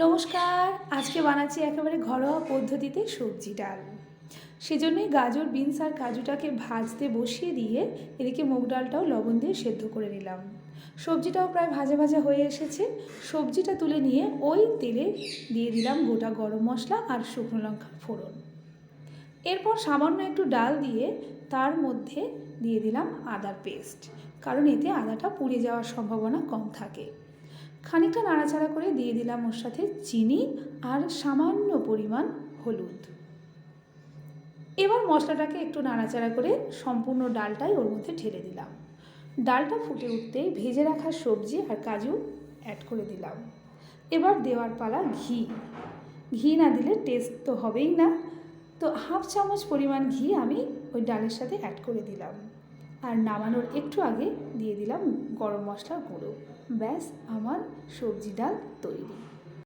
নমস্কার, আজকে বানাচ্ছি একেবারে ঘরোয়া পদ্ধতিতে সবজি ডাল। সেজন্যই গাজর, বিনস আর কাজুটাকে ভাজতে বসিয়ে দিয়ে এদিকে মুগ ডালটাও লবণ দিয়ে সেদ্ধ করে নিলাম। সবজিটাও প্রায় ভাজা ভাজা হয়ে এসেছে। সবজিটা তুলে নিয়ে ওই তেলে দিয়ে দিলাম গোটা গরম মশলা আর শুকনো লঙ্কা ফোড়ন। এরপর সামান্য একটু ডাল দিয়ে তার মধ্যে দিয়ে দিলাম আদার পেস্ট, কারণ এতে আদাটা পুড়ে যাওয়ার সম্ভাবনা কম থাকে। খানিকটা নাড়াচাড়া করে দিয়ে দিলাম ওর সাথে চিনি আর সামান্য পরিমাণ হলুদ। এবার মশলাটাকে একটু নাড়াচাড়া করে সম্পূর্ণ ডালটাই ওর মধ্যে ঢেলে দিলাম। ডালটা ফুটে উঠতেই ভেজে রাখা সবজি আর কাজু অ্যাড করে দিলাম। এবার দেওয়ার পালা ঘি। ঘি না দিলে টেস্ট তো হবেই না। তো হাফ চামচ পরিমাণ ঘি আমি ওই ডালের সাথে অ্যাড করে দিলাম। আর নামানোর একটু আগে দিয়ে দিলাম গরম মশলার গুঁড়ো। ব্যাস আমার সবজি ডাল তৈরি।